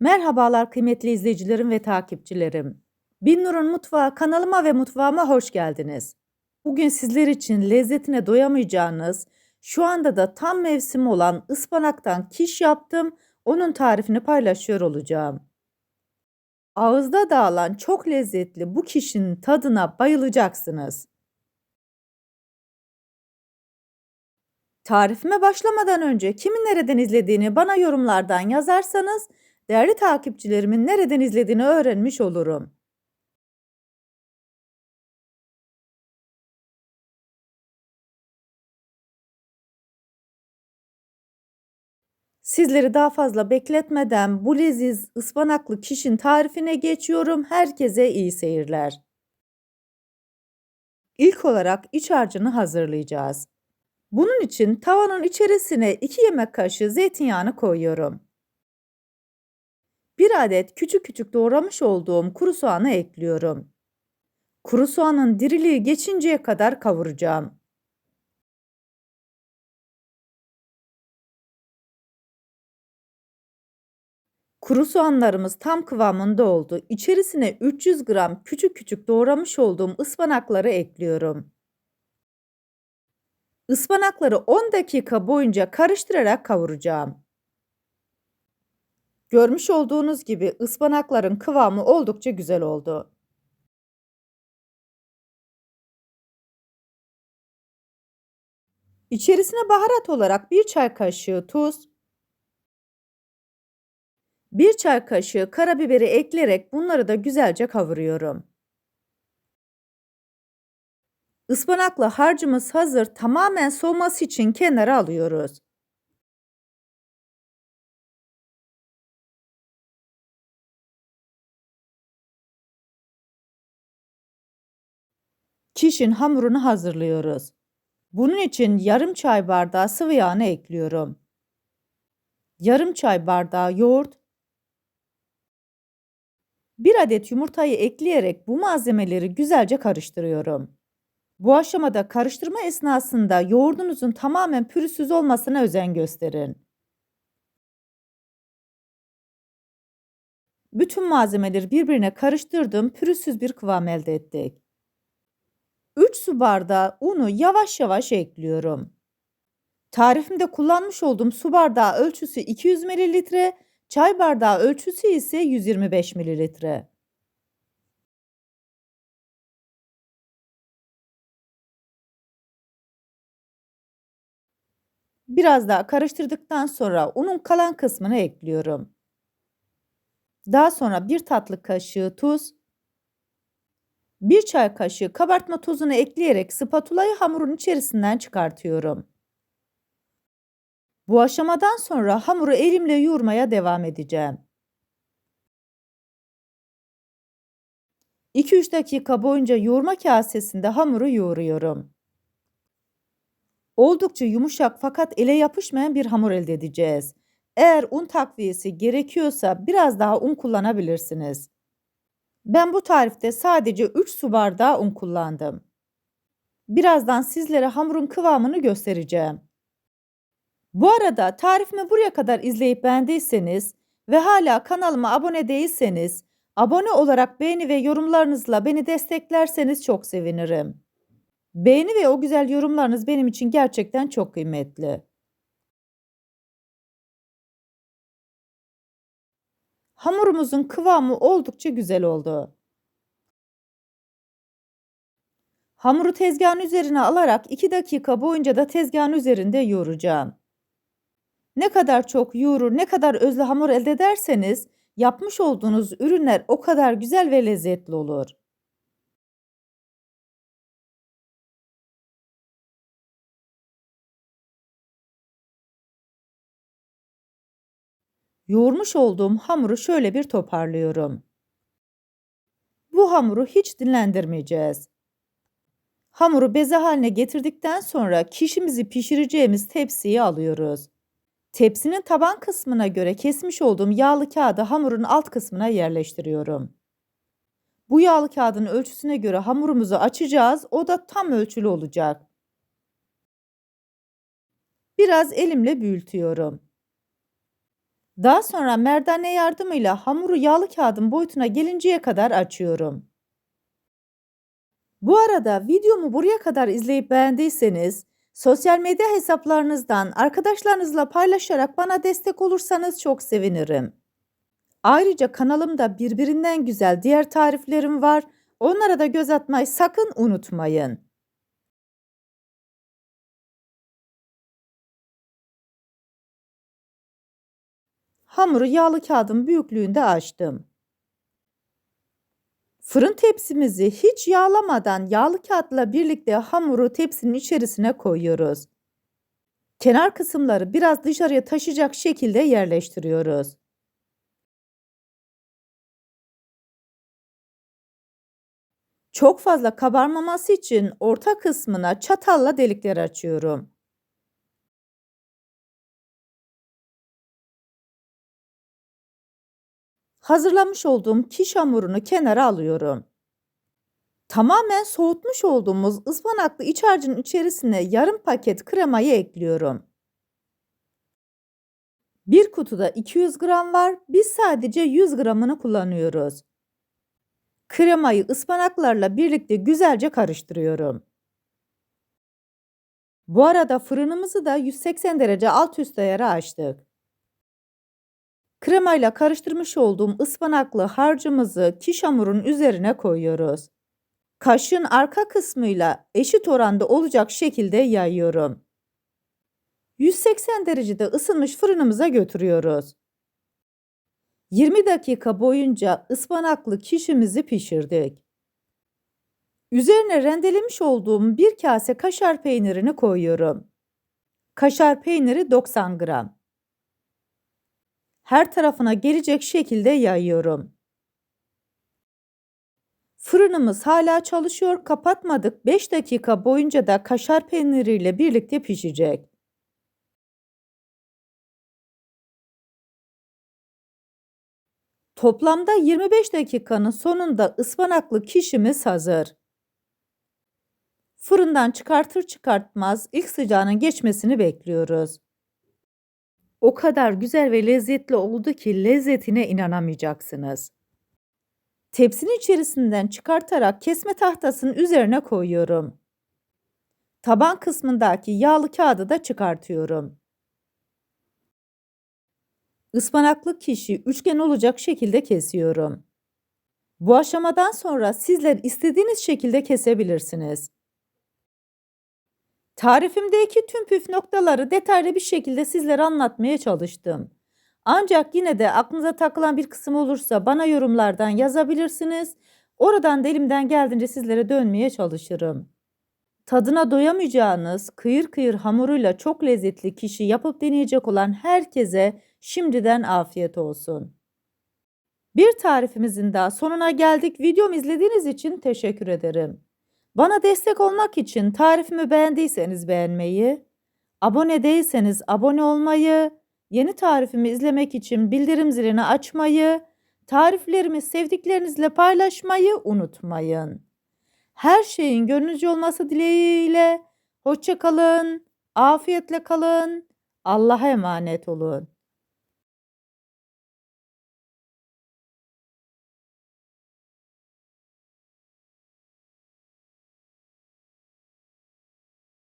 Merhabalar kıymetli izleyicilerim ve takipçilerim. Binnur'un Mutfağı kanalıma ve mutfağıma hoş geldiniz. Bugün sizler için lezzetine doyamayacağınız, şu anda da tam mevsimi olan ıspanaktan kiş yaptım. Onun tarifini paylaşıyor olacağım. Ağızda dağılan çok lezzetli bu kişinin tadına bayılacaksınız. Tarifime başlamadan önce kimin nereden izlediğini bana yorumlardan yazarsanız değerli takipçilerimin nereden izlediğini öğrenmiş olurum. Sizleri daha fazla bekletmeden bu leziz ıspanaklı kişinin tarifine geçiyorum. Herkese iyi seyirler. İlk olarak iç harcını hazırlayacağız. Bunun için tavanın içerisine 2 yemek kaşığı zeytinyağını koyuyorum. 1 adet küçük küçük doğramış olduğum kuru soğanı ekliyorum. Kuru soğanın diriliği geçinceye kadar kavuracağım. Kuru soğanlarımız tam kıvamında oldu. İçerisine 300 gram küçük küçük doğramış olduğum ıspanakları ekliyorum. Ispanakları 10 dakika boyunca karıştırarak kavuracağım. Görmüş olduğunuz gibi ıspanakların kıvamı oldukça güzel oldu. İçerisine baharat olarak 1 çay kaşığı tuz, 1 çay kaşığı karabiberi ekleyerek bunları da güzelce kavuruyorum. Ispanakla harcımız hazır. Tamamen soğuması için kenara alıyoruz. Kişin hamurunu hazırlıyoruz. Bunun için yarım çay bardağı sıvı yağını ekliyorum. Yarım çay bardağı yoğurt, bir adet yumurtayı ekleyerek bu malzemeleri güzelce karıştırıyorum. Bu aşamada karıştırma esnasında yoğurdunuzun tamamen pürüzsüz olmasına özen gösterin. Bütün malzemeleri birbirine karıştırdım, pürüzsüz bir kıvam elde ettik. 3 su bardağı unu yavaş yavaş ekliyorum. Tarifimde kullanmış olduğum su bardağı ölçüsü 200 ml, çay bardağı ölçüsü ise 125 ml. Biraz daha karıştırdıktan sonra unun kalan kısmını ekliyorum. Daha sonra bir tatlı kaşığı tuz, bir çay kaşığı kabartma tozunu ekleyerek spatulayı hamurun içerisinden çıkartıyorum. Bu aşamadan sonra hamuru elimle yoğurmaya devam edeceğim. 2-3 dakika boyunca yoğurma kasesinde hamuru yoğuruyorum. Oldukça yumuşak fakat ele yapışmayan bir hamur elde edeceğiz. Eğer un takviyesi gerekiyorsa biraz daha un kullanabilirsiniz. Ben bu tarifte sadece 3 su bardağı un kullandım. Birazdan sizlere hamurun kıvamını göstereceğim. Bu arada tarifimi buraya kadar izleyip beğendiyseniz ve hala kanalıma abone değilseniz abone olarak beğeni ve yorumlarınızla beni desteklerseniz çok sevinirim. Beğeni ve o güzel yorumlarınız benim için gerçekten çok kıymetli. Hamurumuzun kıvamı oldukça güzel oldu. Hamuru tezgahın üzerine alarak 2 dakika boyunca da tezgahın üzerinde yoğuracağım. Ne kadar çok yoğurur, ne kadar özlü hamur elde ederseniz yapmış olduğunuz ürünler o kadar güzel ve lezzetli olur. Yoğurmuş olduğum hamuru şöyle bir toparlıyorum. Bu hamuru hiç dinlendirmeyeceğiz. Hamuru beze haline getirdikten sonra kişimizi pişireceğimiz tepsiye alıyoruz. Tepsinin taban kısmına göre kesmiş olduğum yağlı kağıdı hamurun alt kısmına yerleştiriyorum. Bu yağlı kağıdın ölçüsüne göre hamurumuzu açacağız. O da tam ölçülü olacak. Biraz elimle büyütüyorum. Daha sonra merdane yardımıyla hamuru yağlı kağıdın boyutuna gelinceye kadar açıyorum. Bu arada videomu buraya kadar izleyip beğendiyseniz sosyal medya hesaplarınızdan arkadaşlarınızla paylaşarak bana destek olursanız çok sevinirim. Ayrıca kanalımda birbirinden güzel diğer tariflerim var. Onlara da göz atmayı sakın unutmayın. Hamuru yağlı kağıdın büyüklüğünde açtım. Fırın tepsimizi hiç yağlamadan yağlı kağıtla birlikte hamuru tepsinin içerisine koyuyoruz. Kenar kısımları biraz dışarıya taşıyacak şekilde yerleştiriyoruz. Çok fazla kabarmaması için orta kısmına çatalla delikler açıyorum. Hazırlamış olduğum kiş hamurunu kenara alıyorum. Tamamen soğutmuş olduğumuz ıspanaklı iç harcın içerisine yarım paket kremayı ekliyorum. Bir kutuda 200 gram var. Biz sadece 100 gramını kullanıyoruz. Kremayı ıspanaklarla birlikte güzelce karıştırıyorum. Bu arada fırınımızı da 180 derece alt üst ayara açtık. Kremayla karıştırmış olduğum ıspanaklı harcımızı kiş hamurun üzerine koyuyoruz. Kaşığın arka kısmıyla eşit oranda olacak şekilde yayıyorum. 180 derecede ısınmış fırınımıza götürüyoruz. 20 dakika boyunca ıspanaklı kişimizi pişirdik. Üzerine rendelemiş olduğum bir kase kaşar peynirini koyuyorum. Kaşar peyniri 90 gram. Her tarafına gelecek şekilde yayıyorum. Fırınımız hala çalışıyor, kapatmadık. 5 dakika boyunca da kaşar peyniriyle birlikte pişecek. Toplamda 25 dakikanın sonunda ıspanaklı kişimiz hazır. Fırından çıkartır çıkartmaz ilk sıcağının geçmesini bekliyoruz. O kadar güzel ve lezzetli oldu ki lezzetine inanamayacaksınız. Tepsinin içerisinden çıkartarak kesme tahtasının üzerine koyuyorum. Taban kısmındaki yağlı kağıdı da çıkartıyorum. Ispanaklı kişi üçgen olacak şekilde kesiyorum. Bu aşamadan sonra sizler istediğiniz şekilde kesebilirsiniz. Tarifimdeki tüm püf noktaları detaylı bir şekilde sizlere anlatmaya çalıştım. Ancak yine de aklınıza takılan bir kısım olursa bana yorumlardan yazabilirsiniz. Oradan da elimden geldiğince sizlere dönmeye çalışırım. Tadına doyamayacağınız kıyır kıyır hamuruyla çok lezzetli kişi yapıp deneyecek olan herkese şimdiden afiyet olsun. Bir tarifimizin daha sonuna geldik. Videomu izlediğiniz için teşekkür ederim. Bana destek olmak için tarifimi beğendiyseniz beğenmeyi, abone değilseniz abone olmayı, yeni tarifimi izlemek için bildirim zilini açmayı, tariflerimi sevdiklerinizle paylaşmayı unutmayın. Her şeyin gönlünüzce olması dileğiyle hoşça kalın, afiyetle kalın, Allah'a emanet olun.